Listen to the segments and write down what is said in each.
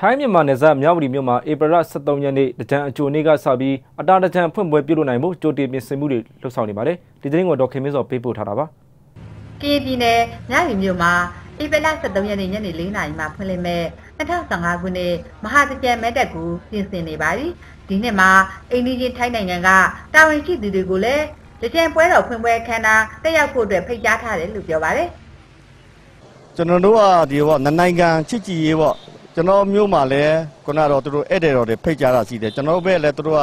ထိုင်းမြန်မာနယ်စပ်မြောက်ဝတီမြို့မှာဧပြီလ23ရက်နေ့တကြံအကြိုနေ့ကစပြီးအတာတကြံဖွင့်ပွဲပြုလုပ်နိုင်ဖို့ကြိုတင်ပြင်ဆင်မှုတွေလှုပ်ဆောင်နေပါတယ်ဒီသတင်းကိုဒေါက်ခင်မင်းစောပေးပို့ထားတာပါကရင်ပြည်နယ်မြရီမြို့မှာဧပြီလ23ရက်နေ့ညနေ4နာရီမှာဖွင့်လှစ်မဲ့2015ခုနှစ်မဟာတကြံမဲတက်ကိုပြင်ဆင်နေပါပြီဒီနှစ်မှာအိန္ဒိယထိုင်းနိုင်ငံကတာဝန်ရှိသူတွေကိုလည်းတကြံပွဲတော်ဖွင့်ပွဲခမ်းနားတက်ရောက်ဖို့အတွက်ဖိတ်ကြားထားတယ်လို့ပြောပါတယ်ကျွန်တော်တို့ကဒီပေါ့နနိုင်ငံချစ်ကြည်ရေးပေါ့ ကျွန်တော်မျိုးမှာလည်းခုနကတော့သူတို့ဧည့်သည်တော်တွေဖိတ်ကြားတာရှိတယ်ကျွန်တော်တို့ဘက်လည်းသူတို့က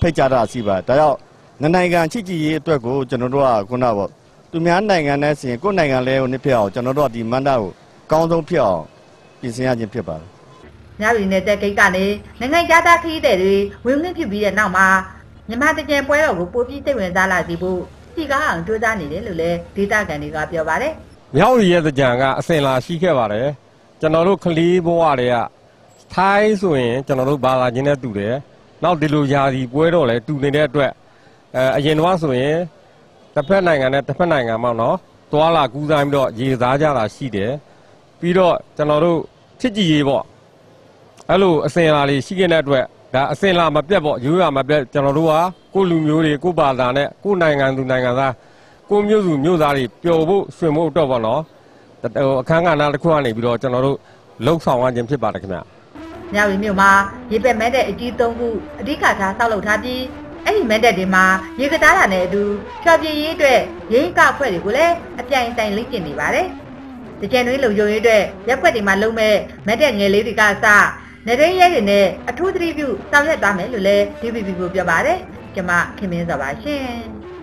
ဖိတ်ကြားတာရှိပါတယ်ဒါကြောင့်နနိုင်ငံချစ်ကြည်ရေးအတွက်ကိုကျွန်တော်တို့ကခုနပေါ့သူများနိုင်ငံနဲ့ဆိုရင်ကိုယ့်နိုင်ငံလဲကိုနှစ်ဖြစ်အောင်ကျွန်တော်တို့ကဒီမန္တကိုအကောင်းဆုံးဖြစ်အောင်ပြင်ဆင်ရခြင်းဖြစ်ပါတယ်မြရီနယ်တက်ဂိတ်ကနေနိုင်ငံသားခရီးသည်တွေဝင်ခွင့်ဖြစ်ပြီးတဲ့နောက်မှာမြန်မာတကြံပွဲတော်ကိုပိုပြီးစိတ်ဝင်စားလာစေဖို့စီကားအောင်ကြိုးစားနေတယ်လို့လည်းဒေတာကန်တွေကပြောပါတယ်မြောက်ရီရဲ့ကြံကအစင်လာရှိခဲ့ပါတယ် ကျွန်တော်တို့ကလေးဘဝတွေကထိုင်းဆိုရင်ကျွန်တော်တို့ဘာသာချင်းနဲ့တူတယ်နောက်ဒီလိုယာစီပွဲတော့လဲတူနေတဲ့အတွက်အဲအရင်တော့ဆိုရင်တစ်ဖက်နိုင်ငံနဲ့တစ်ဖက်နိုင်ငံမှာနော်သွာလာကူးစားပြီးတော့ရေစားကြတာရှိတယ်ပြီးတော့ကျွန်တော်တို့ချစ်ကြည်ရေးပေါ့အဲ့လိုအစင်လာလေးရှိခဲ့တဲ့အတွက်ဒါအစင်လာမပြတ်ပေါ့ရိုးရမပြတ်ကျွန်တော်တို့ကကိုယ့်လူမျိုးတွေကိုယ့်ဘာသာနဲ့ကိုယ့်နိုင်ငံသူနိုင်ငံသားကိုမျိုးစုမျိုးသားတွေပျော်ဖို့ဆွင်ဖို့အတွက်ပေါ့နော်ဟို အခန်းကဏ္ဍတစ်ခုကနေပြီးတော့ကျွန်တော်တို့လှုပ်ဆောင်ရခြင်းဖြစ်ပါတယ်ခင်ဗျ။မြရီမြို့မှာရေပက်မဲတဲ့အကြီးသုံးခုအဓိကထားဆောက်လုပ်ထားပြီးအဲ့ဒီမဲတဲ့တွေမှာရေကစားတာနဲ့အတူဖြော်ပြရေးအတွက်ရင်းကဖွဲ့တွေကိုလည်းအပြိုင်ဆိုင်လေ့ကျင့်နေပါတယ်။တကြံတွင်းလုံခြုံရေးအတွက်ရက်ွက်တွေမှာလုံမဲ့မဲတဲ့ငယ်လေးတွေကစနေရင်းရဲတွေနဲ့အထူးသတိပြုဆောင်ရွက်သွားမယ်လို့လည်း DPP ကိုပြောပါတယ်။ကျွန်မခင်မင်းစောပါရှင်။